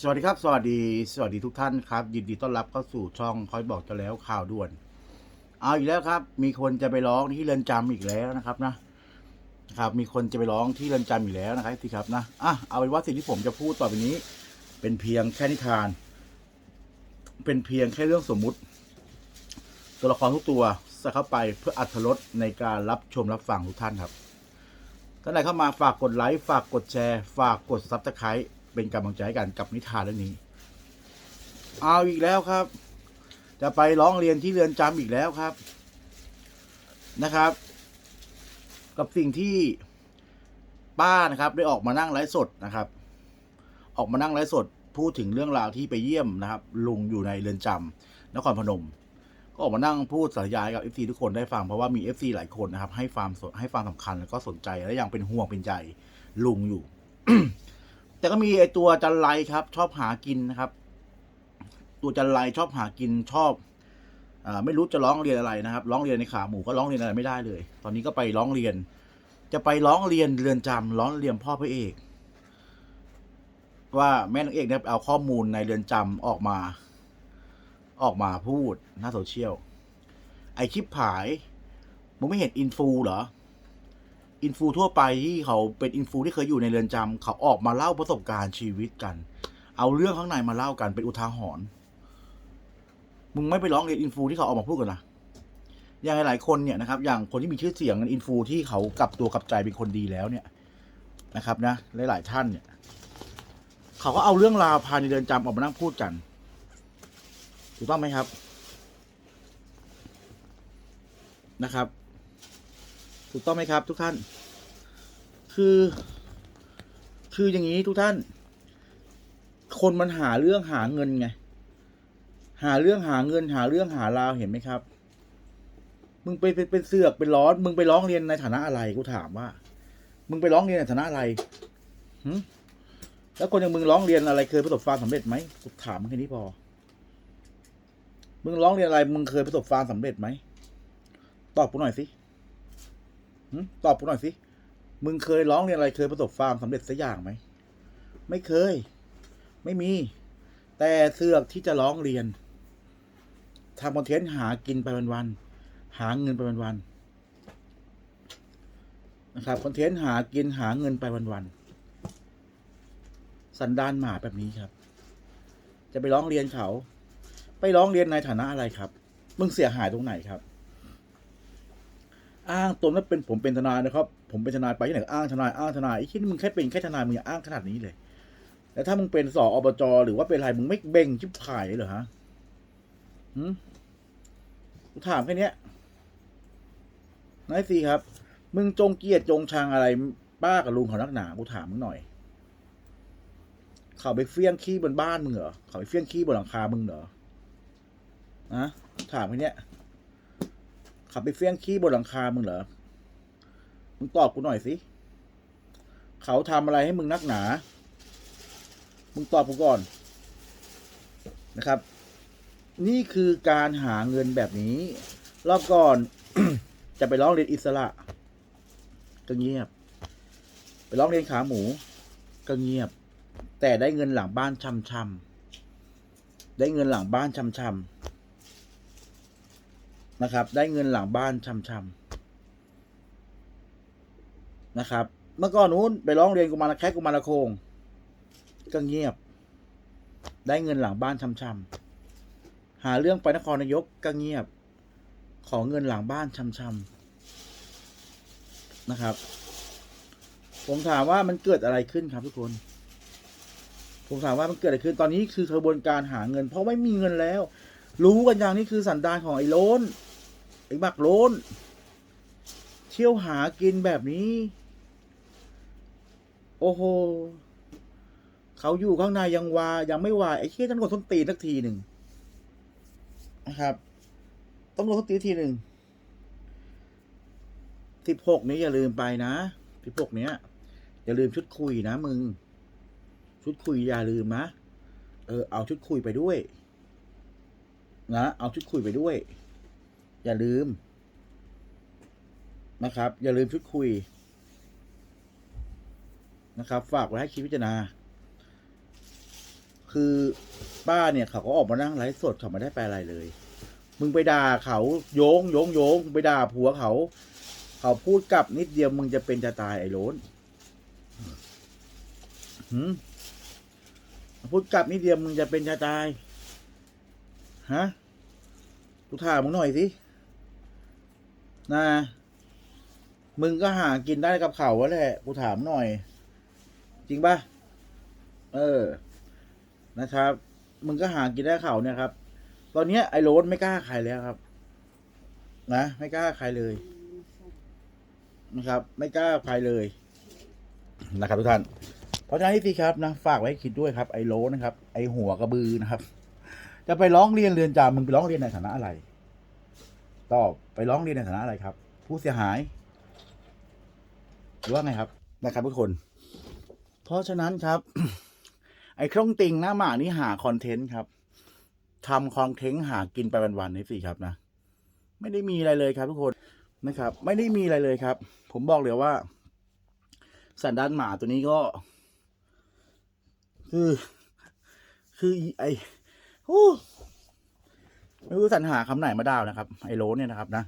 สวัสดีครับ สวัสดี สวัสดีทุกท่านครับ ยินดีต้อนรับเข้าสู่ช่องคอยบอกจะแล้วข่าวด่วน เอาอีกแล้วครับ มีคนจะไปร้องที่เรือนจำอีกแล้วนะครับนะครับ มีคนจะไปร้องที่เรือนจำอีกแล้วนะครับสิครับนะอะเอาเป็นว่าสิ่งที่ผมจะพูดต่อไปนี้ เป็นเพียงแค่นิทาน เป็นเพียงแค่เรื่องสมมุติ ตัวละครทุกตัวใส่เข้าไปเพื่ออัธรสในการรับชมรับฟังทุกท่านครับท่านใดเข้ามาฝากกดไลค์ฝากกดแชร์ ฝากกดซับสไครต์ เป็นกำลังใจกันกับนิทานเรื่องนี้ เอาอีกแล้วครับ จะไปร้องเรียนที่เรือนจำอีกแล้วครับนะครับ กับสิ่งที่ป้านะครับ ได้ออกมานั่งไลฟ์สดนะครับ ออกมานั่งไลฟ์สดพูดถึงเรื่องราวที่ไปเยี่ยมนะครับ ลุงอยู่ในเรือนจำนครพนม ก็ออกมานั่งพูดสารยายกับ FC ทุกคนได้ฟังเพราะว่ามี FC หลายคนนะครับ ให้ความสให้ความสำคัญแล้วก็สนใจและยังเป็นห่วงเป็นใจลุงอยู่ แต่ก็มีไอตัวจันไรครับ ชอบหากินนะครับ ตัวจันไรชอบหากินชอบอไม่รู้จะร้องเรียนอะไรนะครับ ร้องเรียนในขาหมูก็ร้องเรียนอะไรไม่ได้เลย ตอนนี้ก็ไปร้องเรียน จะไปร้องเรียนเรือนจำร้องเรียนพ่อพระเอก ว่าแม่นางเอกเนี่ยเอาข้อมูลในเรือนจำออกมา ออกมาพูดหน้าโซเชียลไอคลิปผายมึงไม่เห็นอินฟูเหรอ อินฟูทั่วไปที่เขาเป็นอินฟูที่เคยอยู่ในเรือนจำเขาออกมาเล่าประสบการณ์ชีวิตกัน เอาเรื่องข้างในมาเล่ากันเป็นอุทาหรณ์มึงไม่ไปร้องเรียนอินฟูที่เขาออกมาพูดกันนะอย่างหลายคนเนี่ยนะครับ อย่างคนที่มีชื่อเสียงอินฟูที่เขากลับตัวกลับใจเป็นคนดีแล้วเนี่ยนะครับนะหลาย ๆ ท่านเนี่ย เขาก็เอาเรื่องราวภายในเรือนจำออกมานั่งพูดกัน ถูกต้องไหมครับนะครับ ถูกต้องไหมครับ ทุกท่าน คือ คืออย่างนี้ทุกท่าน คนมันหาเรื่องหาเงินไง หาเรื่องหาเงินหาเรื่องหาราวเห็นไหมครับ มึงไปเป็นเป็นเสือกเป็นร้อน มึงไปร้องเรียนในฐานะอะไรกูถามว่า มึงไปร้องเรียนในฐานะอะไรหึแล้วคนอย่างมึงร้องเรียนอะไรเคยประสบความสำเร็จไหมกูถามแค่นี้พอ มึงร้องเรียนอะไร มึงเคยประสบความสำเร็จไหม ตอบกูหน่อยสิ ตอบกูหน่อยสิ มึงเคยร้องเรียนอะไรเคยประสบความสำเร็จสักอย่างไหม ไม่เคย ไม่มี แต่เสือกที่จะร้องเรียนทำคอนเทนต์หากินไปวันๆ หาเงินไปวันๆ นะครับคอนเทนต์หากินหาเงินไปวันๆ สันดานหมาแบบนี้ครับ จะไปร้องเรียนเขา ไปร้องเรียนในฐานะอะไรครับ มึงเสียหายตรงไหนครับ อ้างตนว่าเป็นผมเป็นทนายนะครับ ผมเป็นทนายไปที่ไหนก็อ้างทนายอ้างทนายไอ้ที่มึงแค่เป็นแค่ทนายมึงอย่าอ้างขนาดนี้เลย แล้วถ้ามึงเป็นสออบจหรือว่าเป็นอะไรมึงไม่เบ่งชิบหายเหรอฮะหืมกูถามแค่นี้นายซีครับ มึงจงเกียดจงชังอะไร ป้ากับลุงเขานักหนากูถามมึงหน่อย เขาไปเฟี้ยงขี้บนบ้านมึงเหรอเขาไปเฟี้ยงขี้บนหลังคามึงเหรอนะถามแค่นี้ ขับไปเฟี้ยงขี้บนหลังคามึงเหรอ มึงตอบกูหน่อยสิ เขาทำอะไรให้มึงนักหนา มึงตอบกูก่อนนะครับ นี่คือการหาเงินแบบนี้ รอบก่อนจะไปร้องเรียนอิสระ ก็เงียบ ไปร้องเรียนขาหมู ก็เงียบ แต่ได้เงินหลังบ้านช่ำๆได้เงินหลังบ้านช่ำๆ นะครับ ได้เงินหลังบ้านช่ำๆนะครับ เมื่อก่อนนู้นไปร้องเรียนกุมารแค่กุมารโคง ก็เงียบ ได้เงินหลังบ้านช่ำๆหาเรื่องไปนครนายกก็เงียบ ขอเงินหลังบ้านช่ำๆนะครับ ผมถามว่ามันเกิดอะไรขึ้นครับทุกคน ผมถามว่ามันเกิดอะไรขึ้น ตอนนี้คือกระบวนการหาเงิน เพราะไม่มีเงินแล้ว รู้กันอย่างนี้คือสันดานของไอ้โลน ไอ้บักโลนเที่ยวหากินแบบนี้ โอ้โหเขาอยู่ข้างในยังวายังไม่วายไอ้เชี่ยต้องกดส้นตีนสักทีหนึ่งนะครับต้องลงส้นตีนทีหนึ่งสิบหกนี้อย่าลืมไปนะสิบหกเนี้ย อย่าลืมชุดคุยนะมึง ชุดคุยอย่าลืมนะเออเอาชุดคุยไปด้วย นะ เอาชุดคุยไปด้วย อย่าลืม นะครับ อย่าลืมชุดคุย นะครับ ฝากไว้ให้คิดพิจารณา คือป้าเนี่ยเขาก็ออกมานั่งไลฟ์สดเขาไม่ได้ไปลอะไรเลย มึงไปด่าเขาโยงโยงโยงไปด่าผัวเขา เขาพูดกลับนิดเดียวมึงจะเป็นจะตายไอ้โล้นหืมพูดกลับนิดเดียวมึงจะเป็นจะตาย ฮะ กูถามมึงหน่อยสิ นะ มึงก็หากินได้กับเขาวะแหละกูถามหน่อย จริงปะเออ นะครับ มึงก็หากินได้เขาเนี่ยครับ ตอนนี้ไอ้โรนไม่กล้าใครแล้วครับ นะ ไม่กล้าใครเลยนะครับ ไม่กล้าใครเลยนะครับ ทุกท่าน เพราะฉะนั้นที่ครับนะฝากไว้คิดด้วยครับไอ้โรนนะครับ ไอ้หัวกระบือนะครับ จะไปร้องเรียนเรือนจำมึงไปร้องเรียนในฐานะอะไร ตอไปร้องเรียนในฐานะอะไรครับ ผู้เสียหาย หรือว่าไงครับนะครับทุกคน เพราะฉะนั้นครับ ไอ้เครื่องติงหน้าหมานี่หาคอนเทนต์ครับทำคอนเทนต์หากินไปวันๆนี่สิครับนะ ไม่ได้มีอะไรเลยครับ ทุกคนนะครับ ไม่ได้มีอะไรเลยครับ ผมบอกเลยว่า สันดานหมาตัวนี้ก็ คือ คือไอ้โอ้ ไม่รู้สรรหาคำไหนมาด่านะครับ ไอ้โลเนี่ยนะครับนะ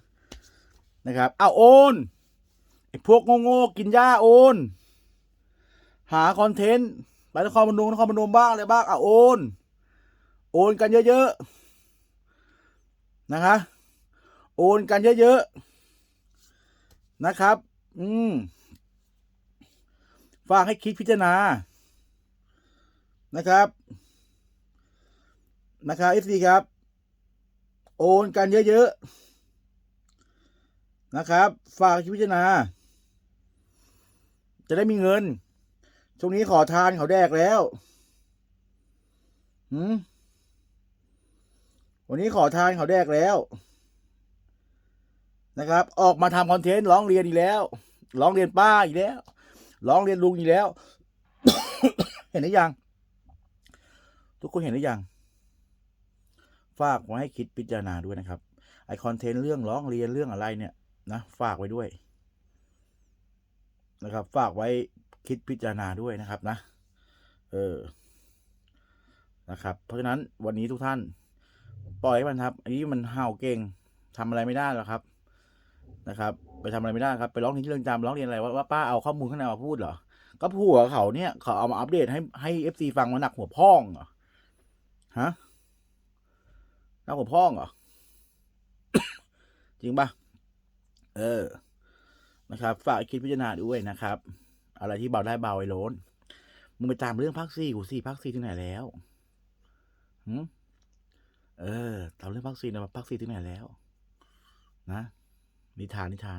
นะครับเอาโอนไอ้พวกโง่ๆกินหญ้าโอน หาคอนเทนต์ไปนครพนมนครพนมบ้างอะไรบ้างเอาโอน โอนกันเยอะๆนะคะ โอนกันเยอะๆนะครับ อืมฝากให้คิดพิจารณานะครับ นะครับเอฟซีครับ โอนกันเยอะๆ นะครับ ฝากคิดพิจารณา จะได้มีเงิน ช่วงนี้ขอทานเขาแดกแล้วหืมวันนี้ขอทานเขาแดกแล้ว นะครับ ออกมาทำคอนเทนต์ร้องเรียนอีกแล้ว ร้องเรียนป้าอีกแล้ว ร้องเรียนลุงอีกแล้ว เห็นหรือยัง ทุกคนเห็นหรือยัง ฝากไว้ให้คิดพิจารณาด้วยนะครับ ไอคอนเทนต์เรื่องร้องเรียนเรื่องอะไรเนี่ยนะฝากไว้ด้วยนะครับ ฝากไว้คิดพิจารณาด้วยนะครับนะ เออนะครับ เพราะฉะนั้นวันนี้ทุกท่าน ปล่อยมันครับ อันนี้มันเห่าเก่งทำอะไรไม่ได้หรอกครับนะครับ ไปทำอะไรไม่ได้ครับไปร้องเรียนที่เรื่องจำร้องเรียนอะไรว่าป้าเอาข้อมูลข้างในมาพูดเหรอก็ผัวเขาเนี่ยเขาเอามาอัปเดตให้ให้เอฟซีฟังมาหนักหัวพ่องเหรอฮะ นักหัวพ่องเหรอ จริงปะเออ นะครับ ฝากคิดพิจารณาด้วยนะครับ อะไรที่เบาได้เบาไอ้โล้นมึงไปตามเรื่องภาคสี่กูสี่ภาคสี่ที่ไหนแล้วหืมเออ ตามเรื่องภาคสี่นะภาคสี่ที่ไหนแล้ว นะ นิทานนิทาน